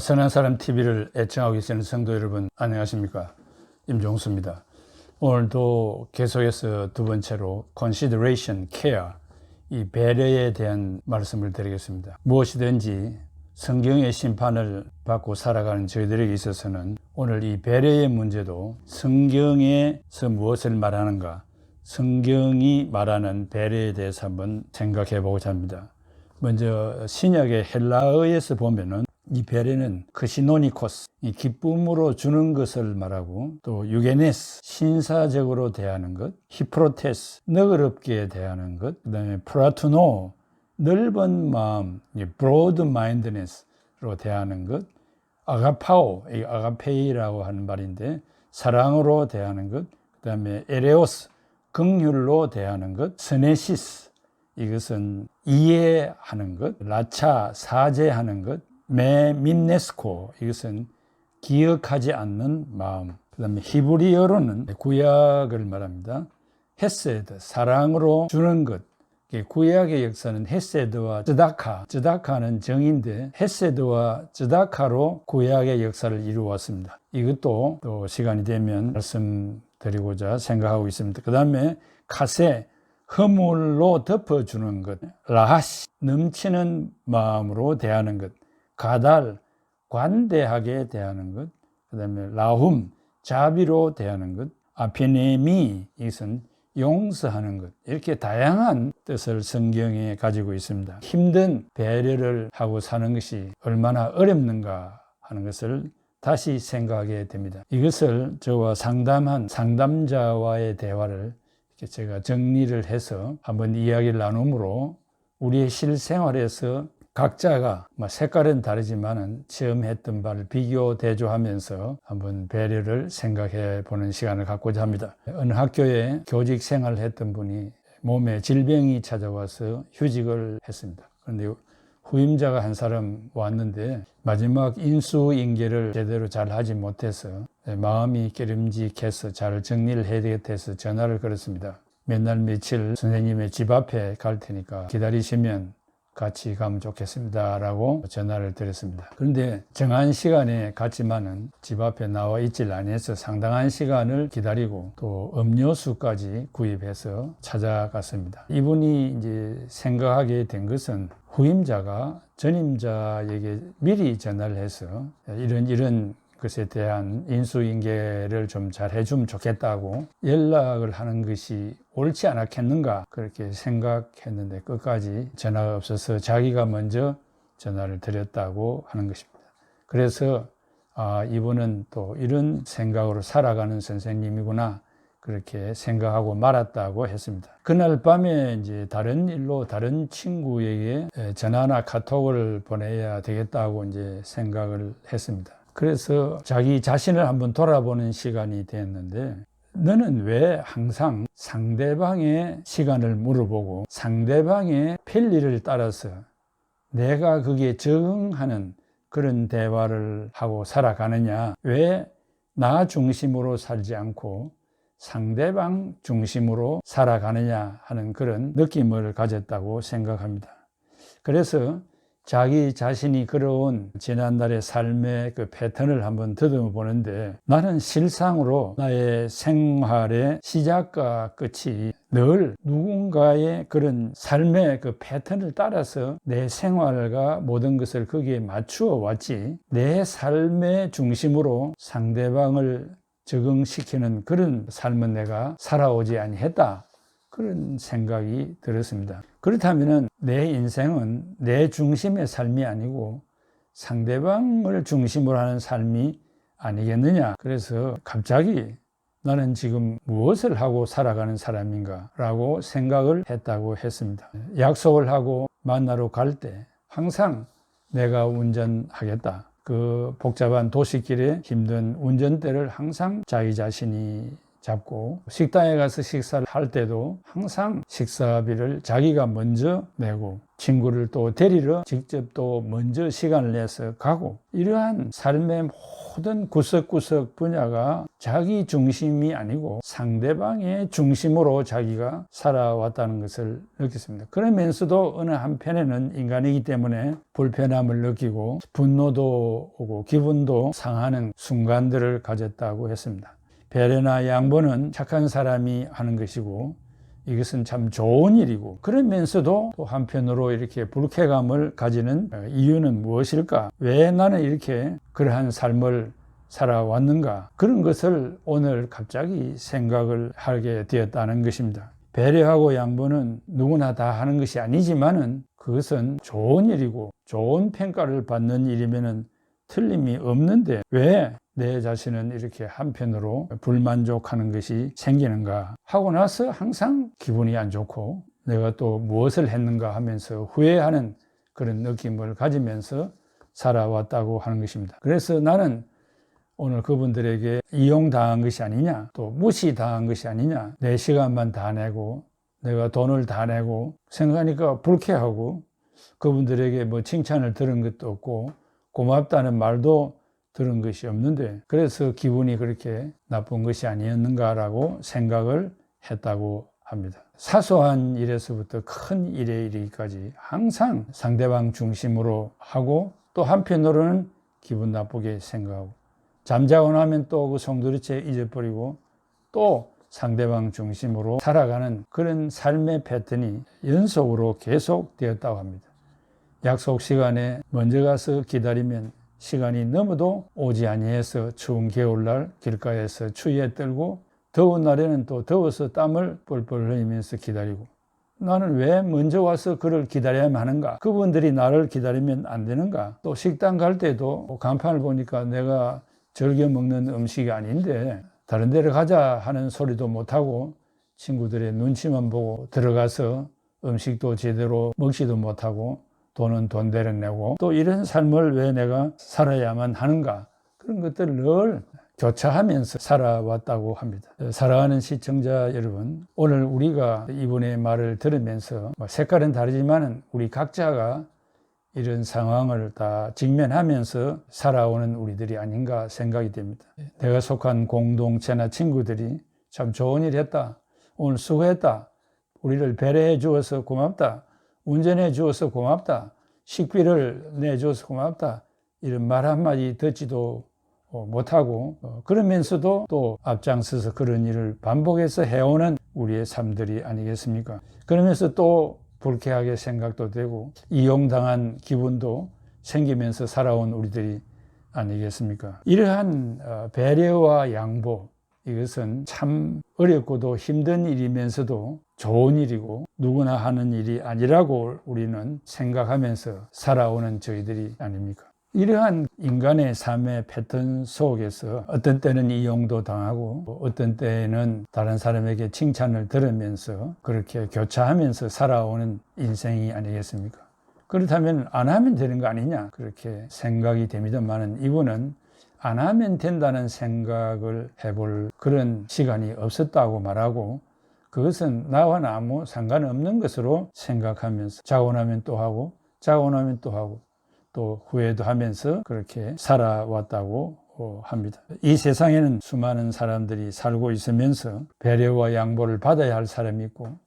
선한 사람 TV를 애청하고 계시는 성도 여러분 안녕하십니까 임종수입니다. 오늘도 계속해서 두 번째로 consideration, care 이 배려에 대한 말씀을 드리겠습니다. 무엇이든지 성경의 심판을 받고 살아가는 저희들에게 있어서는 오늘 이 배려의 문제도 성경에서 무엇을 말하는가 성경이 말하는 배려에 대해서 한번 생각해 보고자 합니다. 먼저 신약의 헬라어에서 보면은 이 배려는 크시노니코스, 이 기쁨으로 주는 것을 말하고 또 유게네스, 신사적으로 대하는 것, 히프로테스, 너그럽게 대하는 것, 그 다음에 프라투노, 넓은 마음, 브로드 마인드네스로 대하는 것, 아가파오, 이 아가페이라고 하는 말인데 사랑으로 대하는 것, 그 다음에 에레오스, 긍휼로 대하는 것, 스네시스, 이것은 이해하는 것, 라차, 사죄하는 것, 메민네스코, 이것은 기억하지 않는 마음. 그 다음에 히브리어로는 구약을 말합니다. 헤세드, 사랑으로 주는 것. 구약의 역사는 헤세드와 쯔다카, 쯔다카는 정인데 헤세드와 쯔다카로 구약의 역사를 이루었습니다. 이것도 또 시간이 되면 말씀드리고자 생각하고 있습니다. 그 다음에 카세, 허물로 덮어주는 것, 라하시, 넘치는 마음으로 대하는 것, 가달, 관대하게 대하는 것, 그 다음에 라훔, 자비로 대하는 것, 아피네미, 이것은 용서하는 것. 이렇게 다양한 뜻을 성경에 가지고 있습니다. 힘든 배려를 하고 사는 것이 얼마나 어렵는가 하는 것을 다시 생각하게 됩니다. 이것을 저와 상담한 상담자와의 대화를 제가 정리를 해서 한번 이야기를 나눔으로 우리의 실생활에서 각자가 뭐 색깔은 다르지만은 처음 했던 바를 비교 대조하면서 한번 배려를 생각해 보는 시간을 갖고자 합니다. 어느 학교에 교직 생활을 했던 분이 몸에 질병이 찾아와서 휴직을 했습니다. 그런데 후임자가 한 사람 왔는데 마지막 인수인계를 제대로 잘 하지 못해서 마음이 깨름직해서 잘 정리를 해야 되겠다 해서 전화를 걸었습니다. 몇 날 며칠 선생님의 집 앞에 갈 테니까 기다리시면 같이 가면 좋겠습니다. 라고 전화를 드렸습니다. 그런데 정한 시간에 갔지만은 집 앞에 나와 있질 않아서 상당한 시간을 기다리고 또 음료수까지 구입해서 찾아갔습니다. 이분이 이제 생각하게 된 것은 후임자가 전임자에게 미리 전화를 해서 이런 이런 것에 대한 인수인계를 좀 잘 해주면 좋겠다고 연락을 하는 것이 옳지 않았겠는가 그렇게 생각했는데 끝까지 전화가 없어서 자기가 먼저 전화를 드렸다고 하는 것입니다. 그래서 아, 이분은 또 이런 생각으로 살아가는 선생님이구나 그렇게 생각하고 말았다고 했습니다. 그날 밤에 이제 다른 일로 다른 친구에게 전화나 카톡을 보내야 되겠다고 이제 생각을 했습니다. 그래서 자기 자신을 한번 돌아보는 시간이 됐는데 너는 왜 항상 상대방의 시간을 물어보고 상대방의 편리를 따라서 내가 그게 적응하는 그런 대화를 하고 살아가느냐? 왜 나 중심으로 살지 않고 상대방 중심으로 살아가느냐 하는 그런 느낌을 가졌다고 생각합니다. 그래서 자기 자신이 걸어온 지난날의 삶의 그 패턴을 한번 더듬어 보는데 나는 실상으로 나의 생활의 시작과 끝이 늘 누군가의 그런 삶의 그 패턴을 따라서 내 생활과 모든 것을 거기에 맞추어 왔지 내 삶의 중심으로 상대방을 적응시키는 그런 삶은 내가 살아오지 아니했다. 그런 생각이 들었습니다. 그렇다면 내 인생은 내 중심의 삶이 아니고 상대방을 중심으로 하는 삶이 아니겠느냐. 그래서 갑자기 나는 지금 무엇을 하고 살아가는 사람인가 라고 생각을 했다고 했습니다. 약속을 하고 만나러 갈 때 항상 내가 운전하겠다. 그 복잡한 도시길에 힘든 운전대를 항상 자기 자신이 잡고 식당에 가서 식사를 할 때도 항상 식사비를 자기가 먼저 내고 친구를 또 데리러 직접 또 먼저 시간을 내서 가고 이러한 삶의 모든 구석구석 분야가 자기 중심이 아니고 상대방의 중심으로 자기가 살아왔다는 것을 느꼈습니다. 그러면서도 어느 한편에는 인간이기 때문에 불편함을 느끼고 분노도 오고 기분도 상하는 순간들을 가졌다고 했습니다. 배려나 양보는 착한 사람이 하는 것이고 이것은 참 좋은 일이고 그러면서도 또 한편으로 이렇게 불쾌감을 가지는 어, 이유는 무엇일까? 왜 나는 이렇게 그러한 삶을 살아왔는가? 그런 것을 오늘 갑자기 생각을 하게 되었다는 것입니다. 배려하고 양보는 누구나 다 하는 것이 아니지만은 그것은 좋은 일이고 좋은 평가를 받는 일이면은 틀림이 없는데 왜 내 자신은 이렇게 한편으로 불만족하는 것이 생기는가 하고 나서 항상 기분이 안 좋고 내가 또 무엇을 했는가 하면서 후회하는 그런 느낌을 가지면서 살아왔다고 하는 것입니다. 그래서 나는 오늘 그분들에게 이용당한 것이 아니냐, 또 무시당한 것이 아니냐, 내 시간만 다 내고, 내가 돈을 다 내고, 생각하니까 불쾌하고, 그분들에게 뭐 칭찬을 들은 것도 없고, 고맙다는 말도 들은 것이 없는데, 그래서 기분이 그렇게 나쁜 것이 아니었는가라고 생각을 했다고 합니다. 사소한 일에서부터 큰 일에 이르기까지 항상 상대방 중심으로 하고, 또 한편으로는 기분 나쁘게 생각하고, 잠자고 나면 또 그 송두리째 잊어버리고 또 상대방 중심으로 살아가는 그런 삶의 패턴이 연속으로 계속 되었다고 합니다. 약속 시간에 먼저 가서 기다리면 시간이 넘어도 오지 아니해서 추운 겨울날 길가에서 추위에 떨고 더운 날에는 또 더워서 땀을 뻘뻘 흘리면서 기다리고 나는 왜 먼저 와서 그를 기다려야만 하는가? 그분들이 나를 기다리면 안 되는가? 또 식당 갈 때도 간판을 보니까 내가 즐겨 먹는 음식이 아닌데 다른 데를 가자 하는 소리도 못하고 친구들의 눈치만 보고 들어가서 음식도 제대로 먹지도 못하고 돈은 돈대로 내고 또 이런 삶을 왜 내가 살아야만 하는가 그런 것들을 늘 교차하면서 살아왔다고 합니다. 사랑하는 시청자 여러분, 오늘 우리가 이분의 말을 들으면서 뭐 색깔은 다르지만 우리 각자가 이런 상황을 다 직면하면서 살아오는 우리들이 아닌가 생각이 됩니다. 내가 속한 공동체나 친구들이 참 좋은 일 했다. 오늘 수고했다. 우리를 배려해 주어서 고맙다. 운전해 주어서 고맙다. 식비를 내 주어서 고맙다. 이런 말 한마디 듣지도 못하고 어, 그러면서도 또 앞장서서 그런 일을 반복해서 해오는 우리의 삶들이 아니겠습니까? 그러면서 또 불쾌하게 생각도 되고 이용당한 기분도 생기면서 살아온 우리들이 아니겠습니까? 이러한 어, 배려와 양보 이것은 참 어렵고도 힘든 일이면서도 좋은 일이고 누구나 하는 일이 아니라고 우리는 생각하면서 살아오는 저희들이 아닙니까? 이러한 인간의 삶의 패턴 속에서 어떤 때는 이용도 당하고 어떤 때는 다른 사람에게 칭찬을 들으면서 그렇게 교차하면서 살아오는 인생이 아니겠습니까? 그렇다면 안 하면 되는 거 아니냐? 그렇게 생각이 됩니다만은 이분은 안 하면 된다는 생각을 해볼 그런 시간이 없었다고 말하고 그것은 나와 아무 상관없는 것으로 생각하면서 자고 나면 또 하고 자고 나면 또 하고 또 후회도 하면서 그렇게 살아왔다고 어, 합니다. 이 세상에는 수많은 사람들이 살고 있으면서 배려와 양보를 받아야 할 사람이 있고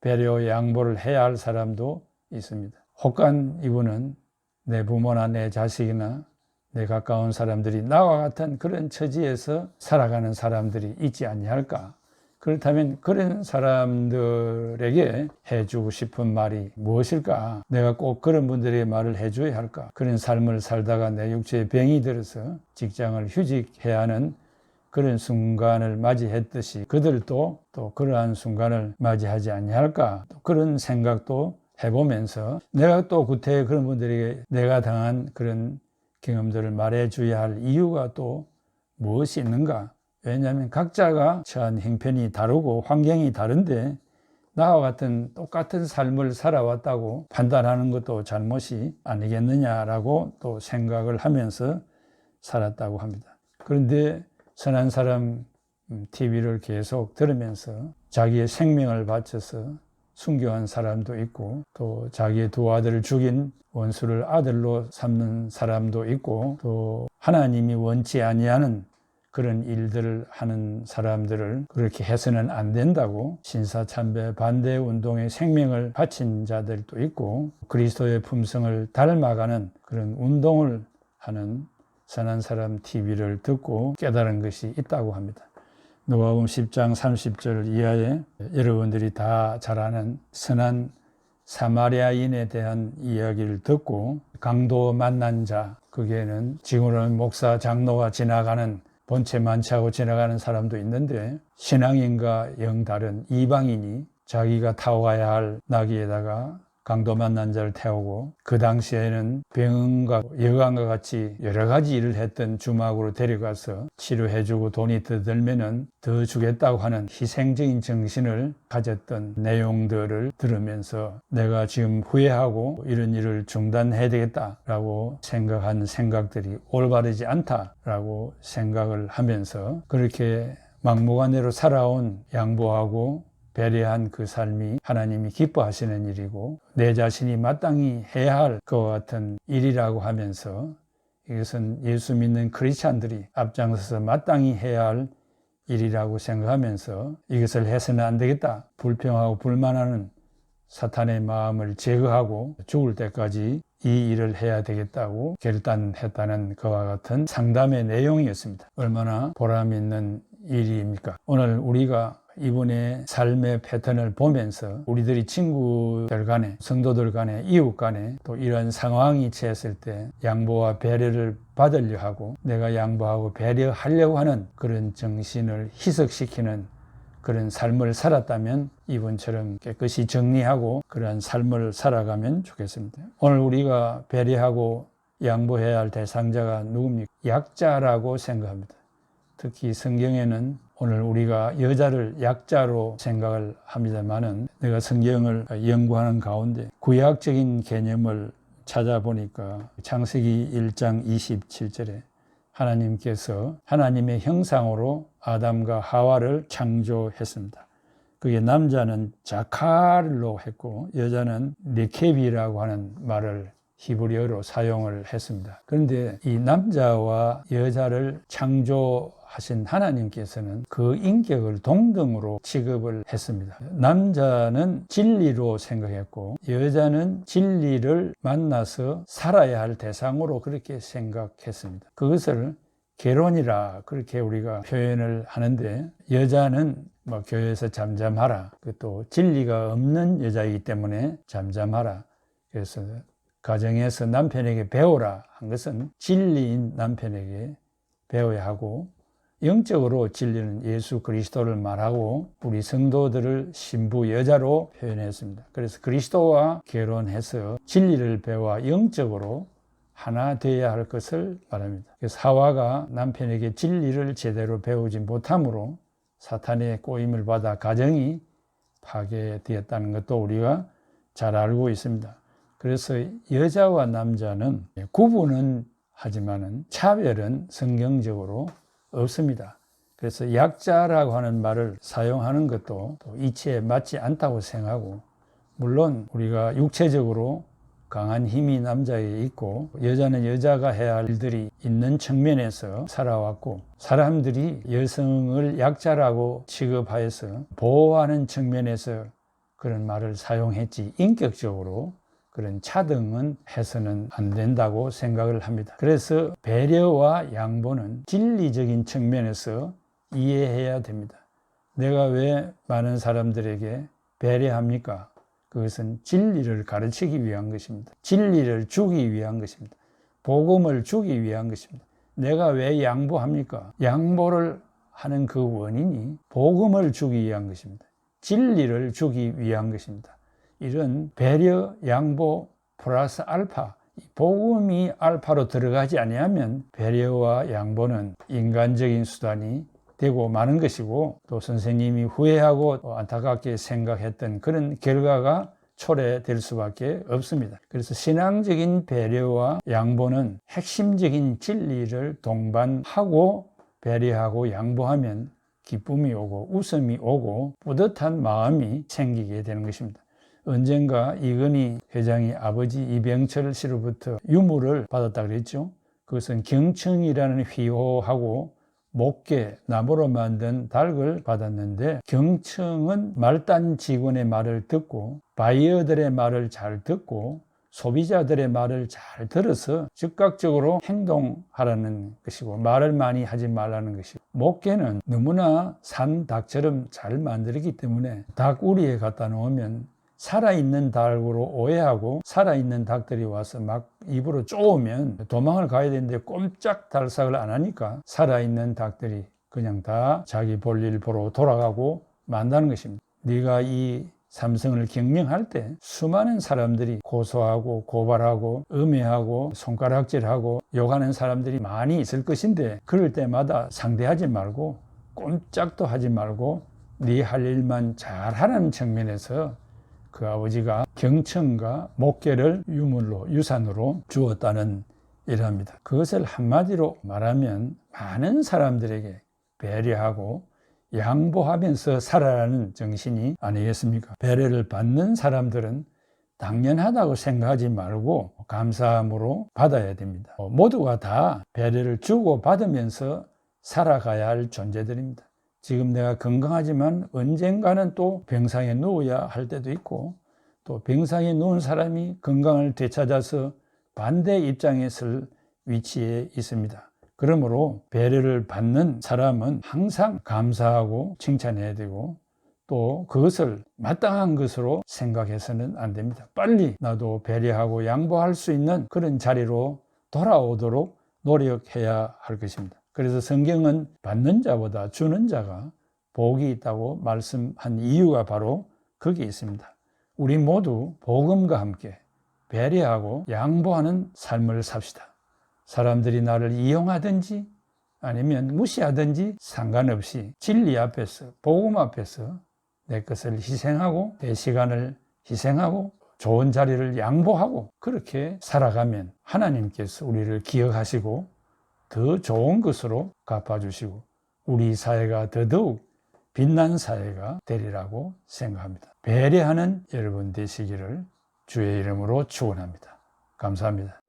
배려와 양보를 해야 할 사람도 있습니다. 혹간 이분은 내 부모나 내 자식이나 내 가까운 사람들이 나와 같은 그런 처지에서 살아가는 사람들이 있지 않냐할까 그렇다면 그런 사람들에게 해주고 싶은 말이 무엇일까? 내가 꼭 그런 분들에게 말을 해줘야 할까? 그런 삶을 살다가 내 육체에 병이 들어서 직장을 휴직해야 하는 그런 순간을 맞이했듯이 그들도 또 그러한 순간을 맞이하지 않냐할까? 그런 생각도 해보면서 내가 또 구태에 그런 분들에게 내가 당한 그런 경험들을 말해줘야 할 이유가 또 무엇이 있는가? 왜냐하면 각자가 처한 형편이 다르고 환경이 다른데 나와 같은 똑같은 삶을 살아왔다고 판단하는 것도 잘못이 아니겠느냐라고 또 생각을 하면서 살았다고 합니다. 그런데 선한 사람 TV를 계속 들으면서 자기의 생명을 바쳐서 순교한 사람도 있고 또 자기의 두 아들을 죽인 원수를 아들로 삼는 사람도 있고 또 하나님이 원치 아니하는 그런 일들을 하는 사람들을 그렇게 해서는 안 된다고 신사참배 반대 운동에 생명을 바친 자들도 있고 그리스도의 품성을 닮아가는 그런 운동을 하는 선한 사람 TV를 듣고 깨달은 것이 있다고 합니다. 누가복음 10장 30절 이하에 여러분들이 다 잘 아는 선한 사마리아인에 대한 이야기를 듣고 강도 만난 자 그게는 지금으로는 목사 장로가 지나가는 본체 만취하고 지나가는 사람도 있는데 신앙인과 영 다른 이방인이 자기가 타고 가야 할 나귀에다가 강도 만난 자를 태우고 그 당시에는 병원과 여관과 같이 여러 가지 일을 했던 주막으로 데려가서 치료해주고 돈이 더 들면은 더 주겠다고 하는 희생적인 정신을 가졌던 내용들을 들으면서 내가 지금 후회하고 이런 일을 중단해야 되겠다라고 생각한 생각들이 올바르지 않다라고 생각을 하면서 그렇게 막무가내로 살아온 양보하고 배려한 그 삶이 하나님이 기뻐하시는 일이고 내 자신이 마땅히 해야 할 것과 같은 일이라고 하면서 이것은 예수 믿는 크리스찬들이 앞장서서 마땅히 해야 할 일이라고 생각하면서 이것을 해서는 안 되겠다. 불평하고 불만하는 사탄의 마음을 제거하고 죽을 때까지 이 일을 해야 되겠다고 결단했다는 그와 같은 상담의 내용이었습니다. 얼마나 보람 있는 일입니까? 오늘 우리가 이분의 삶의 패턴을 보면서 우리들이 친구들 간에 성도들 간에 이웃 간에 또 이런 상황이 처했을 때 양보와 배려를 받으려 하고 내가 양보하고 배려하려고 하는 그런 정신을 희석시키는 그런 삶을 살았다면 이분처럼 깨끗이 정리하고 그러한 삶을 살아가면 좋겠습니다. 오늘 우리가 배려하고 양보해야 할 대상자가 누굽니까? 약자라고 생각합니다. 특히 성경에는 오늘 우리가 여자를 약자로 생각을 합니다만은 내가 성경을 연구하는 가운데 구약적인 개념을 찾아보니까 창세기 1장 27절에 하나님께서 하나님의 형상으로 아담과 하와를 창조했습니다. 그게 남자는 자칼로 했고 여자는 네케비라고 하는 말을 히브리어로 사용을 했습니다. 그런데 이 남자와 여자를 창조 하신 하나님께서는 그 인격을 동등으로 취급을 했습니다. 남자는 진리로 생각했고 여자는 진리를 만나서 살아야 할 대상으로 그렇게 생각했습니다. 그것을 개론이라 그렇게 우리가 표현을 하는데 여자는 뭐 교회에서 잠잠하라. 그또 진리가 없는 여자이기 때문에 잠잠하라. 그래서 가정에서 남편에게 배우라 한 것은 진리인 남편에게 배워야 하고 영적으로 진리는 예수 그리스도를 말하고 우리 성도들을 신부 여자로 표현했습니다. 그래서 그리스도와 결혼해서 진리를 배워 영적으로 하나 되어야 할 것을 말합니다. 하와가 남편에게 진리를 제대로 배우지 못함으로 사탄의 꼬임을 받아 가정이 파괴되었다는 것도 우리가 잘 알고 있습니다. 그래서 여자와 남자는 구분은 하지만은 차별은 성경적으로 없습니다. 그래서 약자라고 하는 말을 사용하는 것도 또 이치에 맞지 않다고 생각하고 물론 우리가 육체적으로 강한 힘이 남자에 있고 여자는 여자가 해야 할 일들이 있는 측면에서 살아왔고 사람들이 여성을 약자라고 취급하여서 보호하는 측면에서 그런 말을 사용했지 인격적으로 그런 차등은 해서는 안 된다고 생각을 합니다. 그래서 배려와 양보는 진리적인 측면에서 이해해야 됩니다. 내가 왜 많은 사람들에게 배려합니까? 그것은 진리를 가르치기 위한 것입니다. 진리를 주기 위한 것입니다. 복음을 주기 위한 것입니다. 내가 왜 양보합니까? 양보를 하는 그 원인이 복음을 주기 위한 것입니다. 진리를 주기 위한 것입니다. 이런 배려, 양보, 플러스 알파, 복음이 알파로 들어가지 아니하면 배려와 양보는 인간적인 수단이 되고 마는 것이고 또 선생님이 후회하고 또 안타깝게 생각했던 그런 결과가 초래될 수밖에 없습니다. 그래서 신앙적인 배려와 양보는 핵심적인 진리를 동반하고 배려하고 양보하면 기쁨이 오고 웃음이 오고 뿌듯한 마음이 생기게 되는 것입니다. 언젠가 이건희 회장이 아버지 이병철 씨로부터 유물을 받았다 그랬죠. 그것은 경청이라는 휘호하고 목계 나무로 만든 닭을 받았는데 경청은 말단 직원의 말을 듣고 바이어들의 말을 잘 듣고 소비자들의 말을 잘 들어서 즉각적으로 행동하라는 것이고 말을 많이 하지 말라는 것이고 목계는 너무나 산 닭처럼 잘 만들기 때문에 닭 우리에 갖다 놓으면 살아있는 닭으로 오해하고 살아있는 닭들이 와서 막 입으로 쪼으면 도망을 가야 되는데 꼼짝 달싹을 안 하니까 살아있는 닭들이 그냥 다 자기 볼일 보러 돌아가고 만다는 것입니다. 네가 이 삼성을 경영할 때 수많은 사람들이 고소하고 고발하고 음해하고 손가락질하고 욕하는 사람들이 많이 있을 것인데 그럴 때마다 상대하지 말고 꼼짝도 하지 말고 네 할 일만 잘 하라는 측면에서 그 아버지가 경청과 목계를 유물로 유산으로 주었다는 일합니다. 그것을 한마디로 말하면 많은 사람들에게 배려하고 양보하면서 살아라는 정신이 아니겠습니까? 배려를 받는 사람들은 당연하다고 생각하지 말고 감사함으로 받아야 됩니다. 모두가 다 배려를 주고 받으면서 살아가야 할 존재들입니다. 지금 내가 건강하지만 언젠가는 또 병상에 누워야 할 때도 있고 또 병상에 누운 사람이 건강을 되찾아서 반대 입장에 설 위치에 있습니다. 그러므로 배려를 받는 사람은 항상 감사하고 칭찬해야 되고 또 그것을 마땅한 것으로 생각해서는 안 됩니다. 빨리 나도 배려하고 양보할 수 있는 그런 자리로 돌아오도록 노력해야 할 것입니다. 그래서 성경은 받는 자보다 주는 자가 복이 있다고 말씀한 이유가 바로 거기에 있습니다. 우리 모두 복음과 함께 배려하고 양보하는 삶을 삽시다. 사람들이 나를 이용하든지 아니면 무시하든지 상관없이 진리 앞에서 복음 앞에서 내 것을 희생하고 내 시간을 희생하고 좋은 자리를 양보하고 그렇게 살아가면 하나님께서 우리를 기억하시고 더 좋은 것으로 갚아주시고 우리 사회가 더더욱 빛난 사회가 되리라고 생각합니다. 배려하는 여러분 되시기를 주의 이름으로 축원합니다. 감사합니다.